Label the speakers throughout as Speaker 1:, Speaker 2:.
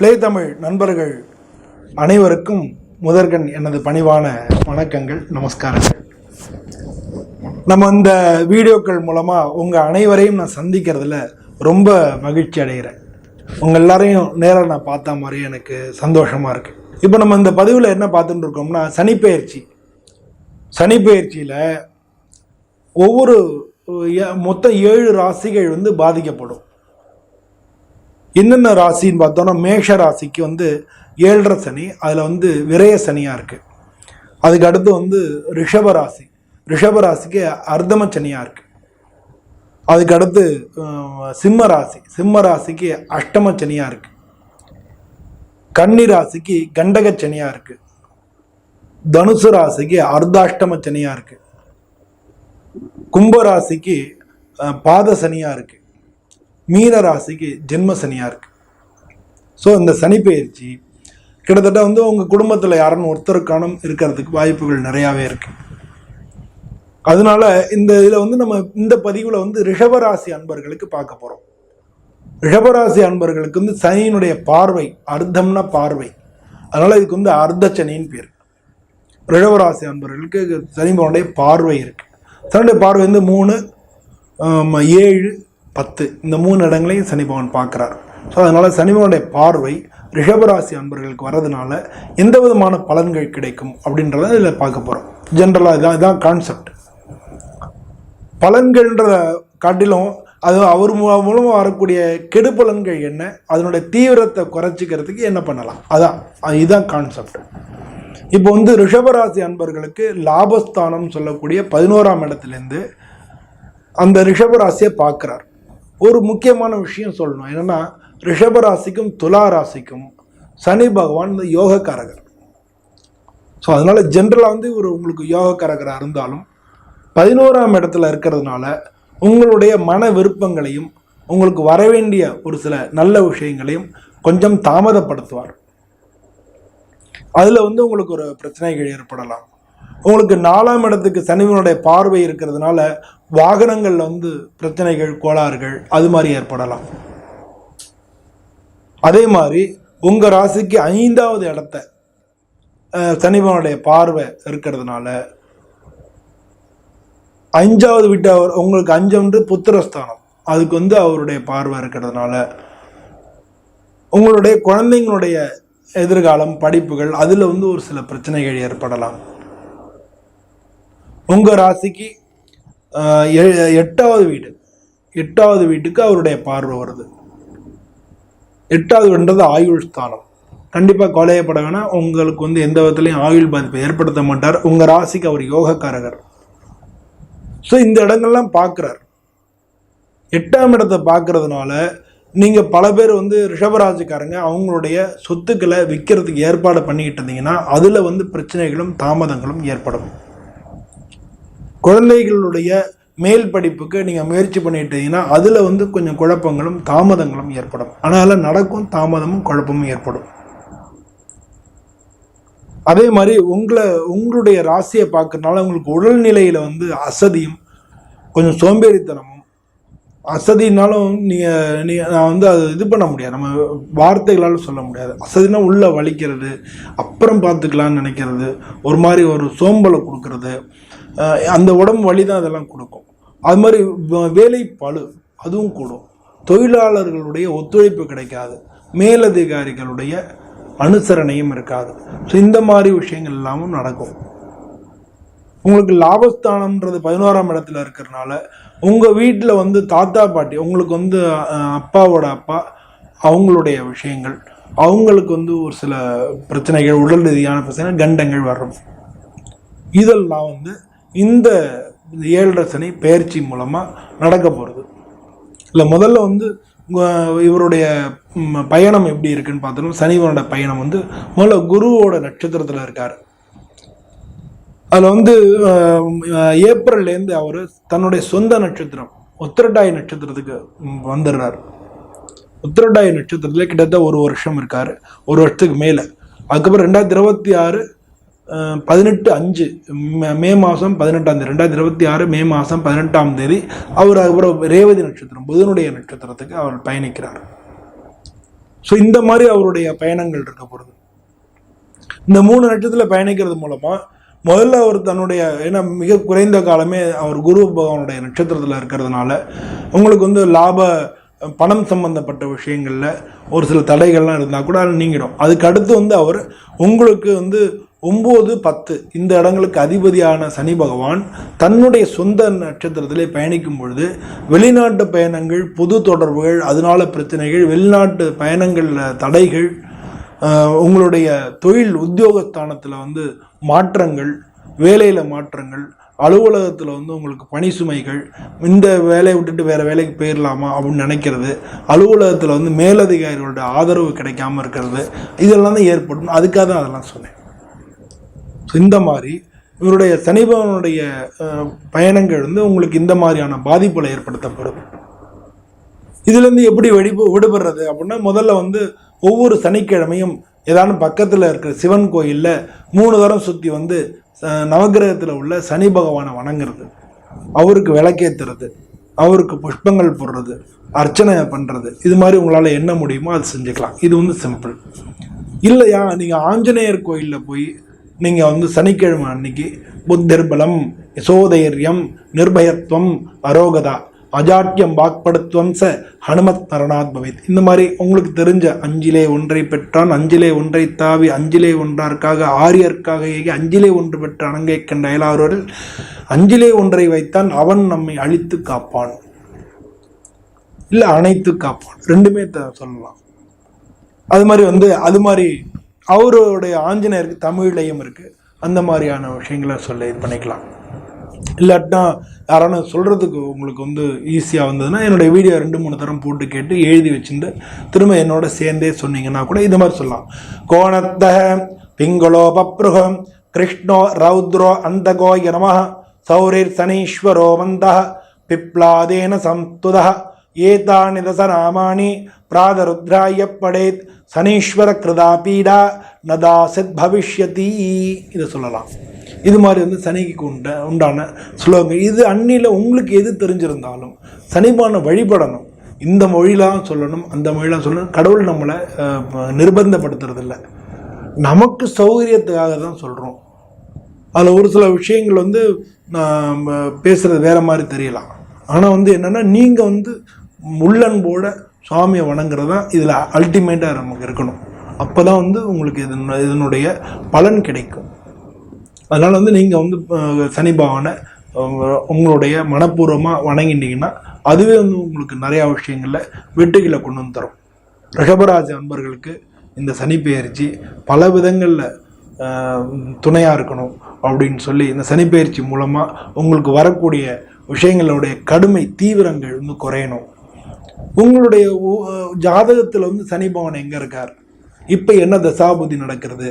Speaker 1: Play Tamil நண்பர்கள் அனைவருக்கும் முதற்கண் எனது பணிவான வணக்கங்கள் நமஸ்காரங்கள். நம்ம இந்த வீடியோக்கள் மூலமாக உங்கள் அனைவரையும் நான் சந்திக்கிறதுல ரொம்ப மகிழ்ச்சி அடைகிறேன். உங்கள் எல்லாரையும் நேராக நான் பார்த்த மாதிரி எனக்கு சந்தோஷமாக இருக்குது இப்போ நம்ம இந்த பதிவில் என்ன பார்த்துட்டு இருக்கோம்னா சனிப்பெயர்ச்சி. சனிப்பெயர்ச்சியில் ஒவ்வொரு ஏ- மொத்தம் ஏழு ராசிகள் வந்து பாதிக்கப்படும். என்னென்ன ராசின்னு பார்த்தோம்னா மேஷ ராசிக்கு வந்து ஏழரை சனி அதில் வந்து விரய சனியாக இருக்குது அதுக்கு அடுத்து வந்து ரிஷப ராசி. ரிஷப ராசிக்கு அர்த்தம சனியாக இருக்குது அதுக்கு அடுத்து சிம்ம ராசி. சிம்ம ராசிக்கு அஷ்டம சனியாக இருக்குது கன்னி ராசிக்கு கண்டக சனியாக இருக்குது தனுசு ராசிக்கு அர்த்தாஷ்டம சனியாக இருக்குது கும்ப ராசிக்கு பாத சனியாக இருக்குது மீன ராசிக்கு ஜென்ம சனியாக ஸோ இந்த சனி பயிற்சி கிட்டத்தட்ட வந்து உங்கள் குடும்பத்தில் யாருன்னு ஒருத்தருக்கானும் இருக்கிறதுக்கு வாய்ப்புகள் நிறையாவே இருக்குது அதனால இந்த இதில் வந்து நம்ம இந்த பதிவில் வந்து ரிஷபராசி அன்பர்களுக்கு பார்க்க போகிறோம் ரிஷபராசி அன்பர்களுக்கு வந்து சனியினுடைய பார்வை அர்த்தம்னா பார்வை. அதனால் இதுக்கு வந்து அர்த்த சனின்னு பேர். ரிஷபராசி அன்பர்களுக்கு சனிபவனுடைய பார்வை இருக்குது சனியுடைய பார்வை வந்து மூணு ஏழு பத்து இந்த மூணு இடங்களையும் சனி பகவான் பார்க்குறார். ஸோ அதனால் சனிபகவானுடைய பார்வை ரிஷபராசி அன்பர்களுக்கு வர்றதுனால எந்த விதமான பலன்கள் கிடைக்கும் அப்படின்றத இதில் பார்க்க போகிறோம் ஜென்ரலாக இதான் இதான் கான்செப்ட் பலன்கள்ன்ற காட்டிலும் அது அவர் மூலமாக வரக்கூடிய கெடு பலன்கள் என்ன அதனுடைய தீவிரத்தை குறைச்சிக்கிறதுக்கு என்ன பண்ணலாம். அதான் இதுதான் கான்செப்ட் இப்போ வந்து ரிஷபராசி அன்பர்களுக்கு லாபஸ்தானம் சொல்லக்கூடிய பதினோராம் இடத்துலேருந்து அந்த ரிஷபராசியை பார்க்குறார். ஒரு முக்கியமான விஷயம் சொல்லணும். என்னன்னா ரிஷபராசிக்கும் துலா ராசிக்கும் சனி பகவான் இந்த யோகக்காரகர். ஸோ அதனால ஜென்ரலாக வந்து இவர் உங்களுக்கு யோகக்காரகராக இருந்தாலும் பதினோராம் இடத்துல இருக்கிறதுனால உங்களுடைய மன விருப்பங்களையும் உங்களுக்கு வரவேண்டிய ஒரு சில நல்ல விஷயங்களையும் கொஞ்சம் தாமதப்படுத்துவார். அதில் வந்து உங்களுக்கு ஒரு பிரச்சனைகள் ஏற்படலாம். உங்களுக்கு நாலாம் இடத்துக்கு சனிவனுடைய பார்வை இருக்கிறதுனால வாகனங்களில் வந்து பிரச்சனைகள் கோளாறுகள் அது மாதிரி ஏற்படலாம். அதே மாதிரி உங்கள் ராசிக்கு ஐந்தாவது இடத்த சனிபனுடைய பார்வை இருக்கிறதுனால அஞ்சாவது வீட்டு அவர் உங்களுக்கு அஞ்சு புத்திரஸ்தானம். அதுக்கு வந்து அவருடைய பார்வை இருக்கிறதுனால உங்களுடைய குழந்தைங்களுடைய எதிர்காலம் படிப்புகள் அதில் வந்து ஒரு சில பிரச்சனைகள் ஏற்படலாம். உங்கள் ராசிக்கு எ- எட்டாவது வீடு. எட்டாவது வீட்டுக்கு அவருடைய பார்வை வருது. எட்டாவது வீடுன்றது ஆயுள் ஸ்தானம். கண்டிப்பாக கொலையப்பட வேணால் உங்களுக்கு வந்து எந்த விதத்துலையும் ஆயுள் பாதிப்பை ஏற்படுத்த மாட்டார். உங்கள் ராசிக்கு அவர் யோகக்காரகர். ஸோ இந்த இடங்கள்லாம் பார்க்குறார். எட்டாம் இடத்தை பார்க்கறதுனால நீங்கள் பல பேர் வந்து ரிஷபராசிக்காரங்க அவங்களுடைய சொத்துக்களை விற்கிறதுக்கு ஏற்பாடு பண்ணிக்கிட்டு இருந்தீங்கன்னா அதில் வந்து பிரச்சனைகளும் தாமதங்களும் ஏற்படும். குழந்தைகளுடைய மேல் படிப்புக்கு நீங்கள் முயற்சி பண்ணிட்டீங்கன்னா அதில் வந்து கொஞ்சம் குழப்பங்களும் தாமதங்களும் ஏற்படும். அதனால் நடக்கும் தாமதமும் குழப்பமும் ஏற்படும். அதே மாதிரி உங்களை உங்களுடைய ராசியை பார்க்கறதுனால உங்களுக்கு உடல்நிலையில் வந்து அசதியும் கொஞ்சம் சோம்பேறித்தனமும் அசதினாலும் நீங்கள் நீ நான் வந்து அது இது பண்ண முடியாது. நம்ம வார்த்தைகளால் சொல்ல முடியாது. அசதினா உள்ளே வலிக்கிறது அப்புறம் பார்த்துக்கலான்னு நினைக்கிறது ஒரு மாதிரி ஒரு சோம்பலை கொடுக்கறது அந்த உடம்பு வலி தான் அதெல்லாம் கொடுக்கும். அது மாதிரி வேலை பளு அதுவும் கூடும். தொழிலாளர்களுடைய ஒத்துழைப்பு கிடைக்காது. மேலதிகாரிகளுடைய அனுசரணையும் இருக்காது. ஸோ இந்த மாதிரி விஷயங்கள் எல்லாமும் நடக்கும். உங்களுக்கு லாபஸ்தானம்ன்றது பதினோராம் இடத்துல இருக்கிறனால உங்கள் வீட்டில் வந்து தாத்தா பாட்டி உங்களுக்கு வந்து அப்பாவோட அப்பா அவங்களுடைய விஷயங்கள் அவங்களுக்கு வந்து ஒரு சில பிரச்சனைகள் உடல் ரீதியான பிரச்சனை கண்டங்கள் வரும். இதெல்லாம் வந்து இந்த ஏழரை சனி பயிற்சி மூலமாக நடக்க போகிறது இல்லை முதல்ல வந்து இவருடைய பயணம் எப்படி இருக்குன்னு பார்த்தோம் சனிவனோட பயணம் வந்து முதல்ல குருவோட நட்சத்திரத்தில் இருக்கார். அதில் வந்து ஏப்ரல்லேருந்து அவர் தன்னுடைய சொந்த நட்சத்திரம் உத்திரட்டாய் நட்சத்திரத்துக்கு வந்துடுறார். உத்திரட்டாய் நட்சத்திரத்தில் கிட்டத்தட்ட ஒரு வருஷம் இருக்கார். ஒரு வருஷத்துக்கு மேலே. அதுக்கப்புறம் ரெண்டாயிரத்தி இருபத்தி ஆறு பதினெட்டு அஞ்சு மே- மாதம் பதினெட்டாம் தேதி ரெண்டாயிரத்தி இருபத்தி ஆறு மே மாதம் பதினெட்டாம் தேதி அவர் அதுக்கப்புறம் ரேவதி நட்சத்திரம் புதனுடைய நட்சத்திரத்துக்கு அவர் பயணிக்கிறார். ஸோ இந்த மாதிரி அவருடைய பயணங்கள் இருக்க போகிறது இந்த மூணு நட்சத்திரத்தில் பயணிக்கிறது மூலமாக முதல்ல அவர் தன்னுடைய ஏன்னா மிக குறைந்த காலமே அவர் குரு பகவானுடைய நட்சத்திரத்தில் இருக்கிறதுனால உங்களுக்கு வந்து லாப பணம் சம்பந்தப்பட்ட விஷயங்களில் ஒரு சில தடைகள்லாம் இருந்தால் கூட அது நீங்கிடும். அதுக்கு அடுத்து வந்து அவர் உங்களுக்கு வந்து ஒம்பது பத்து. இந்த இடங்களுக்கு அதிபதியான சனி பகவான் தன்னுடைய சொந்த நட்சத்திரத்திலே பயணிக்கும் பொழுது வெளிநாட்டு பயணங்கள் பொது தொடர்புகள் அதனால பிரச்சனைகள் வெளிநாட்டு பயணங்களில் தடைகள் உங்களுடைய தொழில் உத்தியோகஸ்தானத்தில் வந்து மாற்றங்கள் வேலையில் மாற்றங்கள் அலுவலகத்தில் வந்து உங்களுக்கு பணி சுமைகள் இந்த வேலையை விட்டுட்டு வேறு வேலைக்கு போயிடலாமா அப்படின்னு நினைக்கிறது அலுவலகத்தில் வந்து மேலதிகாரிகளோட ஆதரவு கிடைக்காம இருக்கிறது இதெல்லாம் தான் ஏற்படும். அதுக்காக தான் அதெல்லாம் சொன்னேன். இந்த மாதிரி இவருடைய சனிபவனுடைய பயணங்கள் வந்து உங்களுக்கு இந்த மாதிரியான பாதிப்புகளை ஏற்படுத்தப்படும். இதுலேருந்து எப்படி வெடிப்பு விடுபடுறது அப்படின்னா முதல்ல வந்து ஒவ்வொரு சனிக்கிழமையும் ஏதாவது பக்கத்தில் இருக்கிற சிவன் கோயிலில் மூணு தரம் சுற்றி வந்து நவகிரகத்தில் நவக்கிரகத்தில் உள்ள சனி பகவானை வணங்குறது. அவருக்கு விளக்கேற்றுறது அவருக்கு புஷ்பங்கள் போடுறது. அர்ச்சனை பண்ணுறது இது மாதிரி உங்களால் என்ன முடியுமோ அது செஞ்சுக்கலாம். இது வந்து சிம்பிள். இல்லையா? நீங்கள் ஆஞ்சநேயர் கோயிலில் போய் நீங்கள் வந்து சனிக்கிழமை அன்னைக்கு புத்திர்பலம் யசோதைரியம் நிர்பயத்துவம் அரோகதா அஜாட்டியம் வாக்படுத்துவம் ச ஹனுமத் மரணாத் பவித். இந்த மாதிரி உங்களுக்கு தெரிஞ்ச அஞ்சிலே ஒன்றை பெற்றான் அஞ்சிலே ஒன்றை தாவி அஞ்சிலே ஒன்றார்க்காக ஆரியர்க்காக ஏகி அஞ்சிலே ஒன்று பெற்ற அணங்கை கண்ட அயலாரோரில் அஞ்சிலே ஒன்றை வைத்தான் அவன் நம்மை அழித்து காப்பான். இல்லை அணைத்து காப்பான். ரெண்டுமே த- சொல்லலாம். அது மாதிரி வந்து அது மாதிரி அவருடைய ஆஞ்சநேயருக்கு தமிழ்லையும் இருக்குது அந்த மாதிரியான விஷயங்களை சொல்ல இது பண்ணிக்கலாம். இல்லாட்டினா யாரான சொல்கிறதுக்கு உங்களுக்கு வந்து ஈஸியாக வந்ததுன்னா என்னுடைய வீடியோ ரெண்டு மூணு தரம் போட்டு கேட்டு எழுதி வச்சுட்டு திரும்ப என்னோட சேர்ந்தே சொன்னீங்கன்னா கூட இது மாதிரி சொல்லலாம். கோணத்த பிங்களோ பப்ருகம் கிருஷ்ணோ ரௌத்ரோ அந்தகோ நம சௌரிர் சனீஸ்வரோ மந்த பிப்லாதேன சம்துதः ஏதானிதச தசநாமானி பிராதருத்ராய படேத் சனீஸ்வர கிருதா பீடா நதாசித் பவிஷ்யதி இதை சொல்லலாம். இது மாதிரி வந்து சனிக்கு உண்ட உண்டான ஸ்லோகம். இது அன்னியில் உங்களுக்கு எது தெரிஞ்சிருந்தாலும் சனிபானை வழிபடணும். இந்த மொழிலாம் சொல்லணும் அந்த மொழிலாம் சொல்லணும். கடவுள் நம்மளை நிர்பந்தப்படுத்துறதில்லை நிர்பந்தப்படுத்துறதில்ல. நமக்கு சௌகரியத்துக்காக தான் சொல்கிறோம் அதில் ஒரு சில விஷயங்கள் வந்து நான் பேசுகிறது வேற மாதிரி தெரியலாம். ஆனால் வந்து என்னென்னா நீங்கள் வந்து உள்ளன்போட சுவாமியை வணங்குறது தான் இதில் அல்டிமேட்டாக நமக்கு இருக்கணும். அப்போ தான் வந்து உங்களுக்கு இதன் இதனுடைய பலன் கிடைக்கும். அதனால் வந்து நீங்கள் வந்து சனி பகவானை உங்களுடைய மனப்பூர்வமாக வணங்கிட்டீங்கன்னா அதுவே வந்து உங்களுக்கு நிறையா விஷயங்களில் வெட்டுகளை கொண்டு வந்து தரும். ரிஷபராஜ அன்பர்களுக்கு இந்த சனி பெயர்ச்சி பல விதங்களில் துணையாக இருக்கணும் அப்படின்னு சொல்லி இந்த சனி பெயர்ச்சி மூலமாக உங்களுக்கு வரக்கூடிய விஷயங்களுடைய கடுமை தீவிரங்கள் வந்து குறையணும். உங்களுடைய ஜாதகத்தில் வந்து சனி எங்கே இருக்கார்? இப்போ என்ன தசாபுதி நடக்கிறது?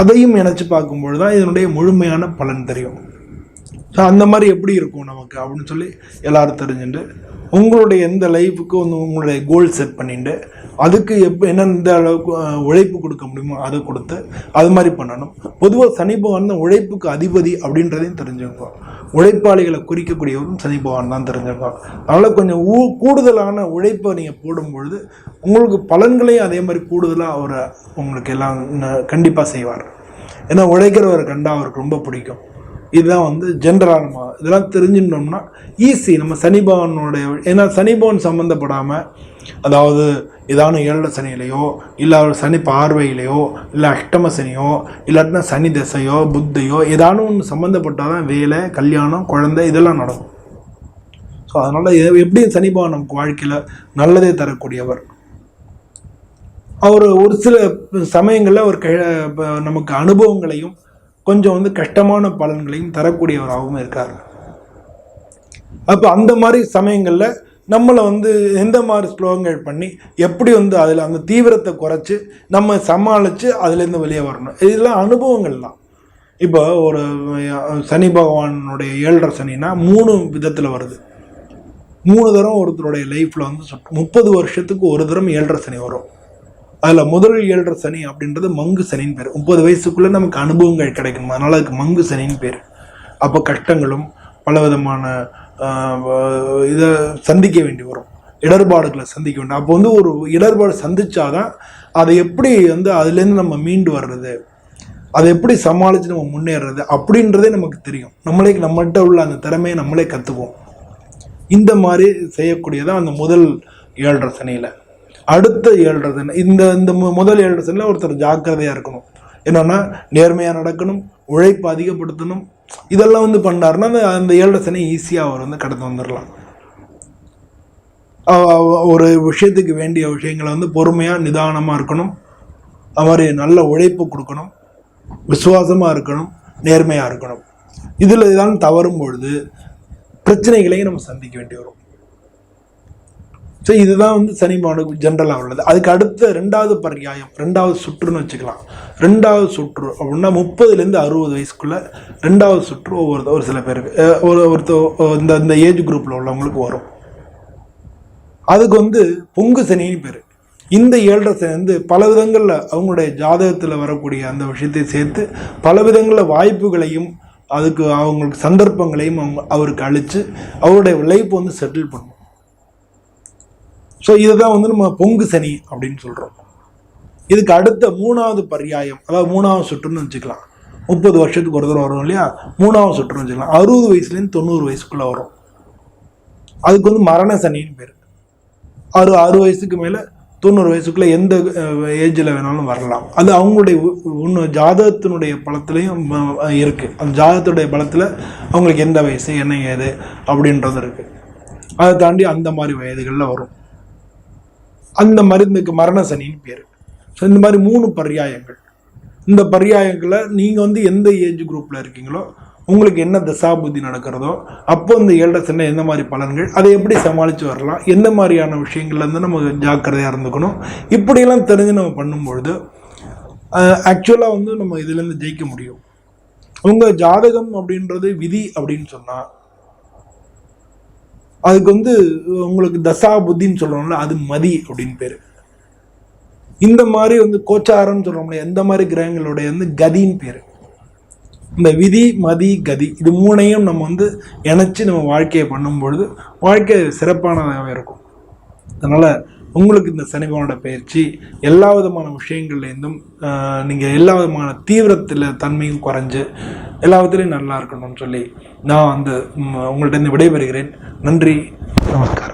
Speaker 1: அதையும் நினச்சி பார்க்கும்பொழுது தான் இதனுடைய முழுமையான பலன் தெரியும். ஸோ அந்த மாதிரி எப்படி இருக்கும் நமக்கு அப்படின்னு சொல்லி எல்லாரும் தெரிஞ்சுட்டு உங்களுடைய எந்த லைஃபுக்கு வந்து உங்களுடைய கோல் செட் பண்ணிட்டு அதுக்கு எப்போ என்னெந்த அளவுக்கு உழைப்பு கொடுக்க முடியுமோ அதை கொடுத்து அது மாதிரி பண்ணணும். பொதுவாக சனி பகவான் தான் உழைப்புக்கு அதிபதி அப்படின்றதையும் தெரிஞ்சுக்கோ உழைப்பாளிகளை குறிக்கக்கூடியவரும் சனி பகவான் தான் தெரிஞ்சுக்கோ அதனால் கொஞ்சம் ஊ கூடுதலான உழைப்பை நீங்கள் போடும்பொழுது உங்களுக்கு பலன்களையும் அதே மாதிரி கூடுதலாக அவரை உங்களுக்கு எல்லாம் கண்டிப்பாக செய்வார். ஏன்னா உழைக்கிறவரை கண்டா அவருக்கு ரொம்ப பிடிக்கும். இதுதான் வந்து ஜென்ரலாக நம்ம இதெல்லாம் தெரிஞ்சுட்டோம்னா ஈஸி நம்ம சனி பவனுடைய ஏன்னா சனி பவன் சம்மந்தப்படாமல் அதாவது ஏதாவது ஏழு சனியிலையோ இல்லை சனி பார்வையிலையோ இல்லை அஷ்டம சனியோ இல்லாட்டினா சனி திசையோ புத்தையோ ஏதானும் ஒன்று சம்மந்தப்பட்டால் தான் வேலை கல்யாணம் குழந்தை இதெல்லாம் நடக்கும். ஸோ அதனால் எப்படி சனி நமக்கு வாழ்க்கையில் நல்லதே தரக்கூடியவர். அவர் ஒரு சில சமயங்களில் ஒரு க நமக்கு அனுபவங்களையும் கொஞ்சம் வந்து கஷ்டமான பலன்களையும் தரக்கூடியவராகவும் இருக்கார். அப்போ அந்த மாதிரி சமயங்களில் நம்மளை வந்து எந்த மாதிரி ஸ்லோகங்கள் பண்ணி எப்படி வந்து அதில் அந்த தீவிரத்தை குறைச்சி நம்ம சமாளித்து அதுலேருந்து வெளியே வரணும். இதெல்லாம் அனுபவங்கள் தான் இப்போ ஒரு சனி பகவானுடைய ஏழரை சனினா மூணு விதத்தில் வருது. மூணு தரம் ஒருத்தருடைய லைஃப்பில் வந்து முப்பது வருஷத்துக்கு ஒரு தரம் ஏழரை சனி வரும். அதில் முதல் ஏழரை சனி அப்படின்றது மங்கு சனின்னு பேர். முப்பது வயசுக்குள்ளே நமக்கு அனுபவங்கள் கிடைக்கணும். அதனால் அதுக்கு மங்கு சனின்னு பேர். அப்போ கஷ்டங்களும் பலவிதமான இதை சந்திக்க வேண்டி வரும். இடர்பாடுகளை சந்திக்க வேண்டும் அப்போ வந்து ஒரு இடர்பாடு சந்திச்சாதான் அதை எப்படி வந்து அதுலேருந்து நம்ம மீண்டு வர்றது? அதை எப்படி சமாளித்து நம்ம முன்னேறது? அப்படின்றதே நமக்கு தெரியும். நம்மளே நம்மகிட்ட உள்ள அந்த திறமையை நம்மளே கற்றுக்குவோம் இந்த மாதிரி செய்யக்கூடியதான் அந்த முதல் ஏழரை சனியில் அடுத்த ஏழரை சனி இந்த இந்த மு- முதல் ஏழரை சனியில் ஒருத்தர் ஜாக்கிரதையாக இருக்கணும். என்னென்னா நேர்மையாக நடக்கணும் உழைப்பு அதிகப்படுத்தணும் இதெல்லாம் வந்து பண்ணாருன்னா அந்த அந்த ஏழரை சனி ஈஸியாக அவர் வந்து கடந்து வந்துடலாம் அவ- ஒரு விஷயத்துக்கு வேண்டிய விஷயங்களை வந்து பொறுமையாக நிதானமாக இருக்கணும். அது மாதிரி நல்ல உழைப்பு கொடுக்கணும். விசுவாசமாக இருக்கணும். நேர்மையாக இருக்கணும். இதில் தான் தவறும் பொழுது பிரச்சனைகளையும் நம்ம சந்திக்க வேண்டி வரும். ஸோ இதுதான் வந்து சனி சனிபாடு ஜென்ரலாக உள்ளது. அதுக்கு அடுத்த ரெண்டாவது பர்யாயம் ரெண்டாவது சுற்றுன்னு வச்சுக்கலாம். ரெண்டாவது சுற்று அப்படின்னா முப்பதுலேருந்து அறுபது வயசுக்குள்ளே ரெண்டாவது சுற்று ஒவ்வொரு ஒரு சில பேருக்கு ஒரு ஒருத்தர் இந்த இந்த ஏஜ் குரூப்பில் உள்ளவங்களுக்கு வரும். அதுக்கு வந்து பொங்கு சனின்னு பேர். இந்த ஏழரை சனி வந்து பல விதங்களில் அவங்களுடைய ஜாதகத்தில் வரக்கூடிய அந்த விஷயத்தை சேர்த்து பல விதங்களில் வாய்ப்புகளையும் அதுக்கு அவங்களுக்கு சந்தர்ப்பங்களையும் அவங்க அவருக்கு அழித்து அவருடைய லைஃப் வந்து செட்டில் பண்ணும். ஸோ இதுதான் வந்து நம்ம பொங்கு சனி அப்படின்னு சொல்கிறோம் இதுக்கு அடுத்த மூணாவது பர்யாயம் அதாவது மூணாவது சுற்றுன்னு வச்சுக்கலாம். முப்பது வருஷத்துக்கு ஒரு தடவை வரும் இல்லையா? மூணாவது சுற்றுன்னு வச்சுக்கலாம். அறுபது வயசுலேருந்து தொண்ணூறு வயசுக்குள்ளே வரும். அதுக்கு வந்து மரண சனின்னு பேர். அறு அறு வயசுக்கு மேலே தொண்ணூறு வயசுக்குள்ளே எந்த ஏஜில் வேணாலும் வரலாம். அது அவங்களுடைய ஒன்று ஜாதகத்தினுடைய பலத்துலேயும் இருக்குது அந்த ஜாதகத்துடைய பலத்தில் அவங்களுக்கு எந்த வயசு என்ன ஏது அப்படின்றது இருக்குது அதை தாண்டி அந்த மாதிரி வயதுகளில் வரும். அந்த மருந்துக்கு மரண சனின்னு பேர். ஸோ இந்த மாதிரி மூணு பர்யாயங்கள். இந்த பர்யாயங்களை நீங்கள் வந்து எந்த ஏஜ் குரூப்பில் இருக்கீங்களோ உங்களுக்கு என்ன தசாபுத்தி நடக்கிறதோ அப்போ இந்த ஏழரை எந்த மாதிரி பலன்கள் அதை எப்படி சமாளித்து வரலாம் எந்த மாதிரியான விஷயங்கள்ல இருந்து நம்ம ஜாக்கிரதையாக இருந்துக்கணும் இப்படியெல்லாம் தெரிஞ்சு நம்ம பண்ணும்பொழுது ஆக்சுவலாக வந்து நம்ம இதுலேருந்து ஜெயிக்க முடியும். உங்கள் ஜாதகம் அப்படின்றது விதி அப்படின்னு சொன்னால் அதுக்கு வந்து உங்களுக்கு தசா புத்தின்னு சொல்கிறோம்ல அது மதி அப்படின்னு பேர். இந்த மாதிரி வந்து கோச்சாரம்னு சொல்கிறோம்ல எந்த மாதிரி கிரகங்களுடைய வந்து கதின்னு பேர். இந்த விதி மதி கதி இது மூணையும் நம்ம வந்து இணைச்சி நம்ம வாழ்க்கையை பண்ணும்பொழுது வாழ்க்கை சிறப்பானதாகவே இருக்கும். அதனால் உங்களுக்கு இந்த சனிபவனோட பயிற்சி எல்லா விதமான விஷயங்கள்லேருந்தும் நீங்கள் எல்லா விதமான தீவிரத்தில் தன்மையும் குறைஞ்சு எல்லா விதத்துலையும் நல்லா இருக்கணும்னு சொல்லி நான் வந்து உங்கள்கிட்ட இருந்து விடைபெறுகிறேன். நன்றி நமஸ்காரம்.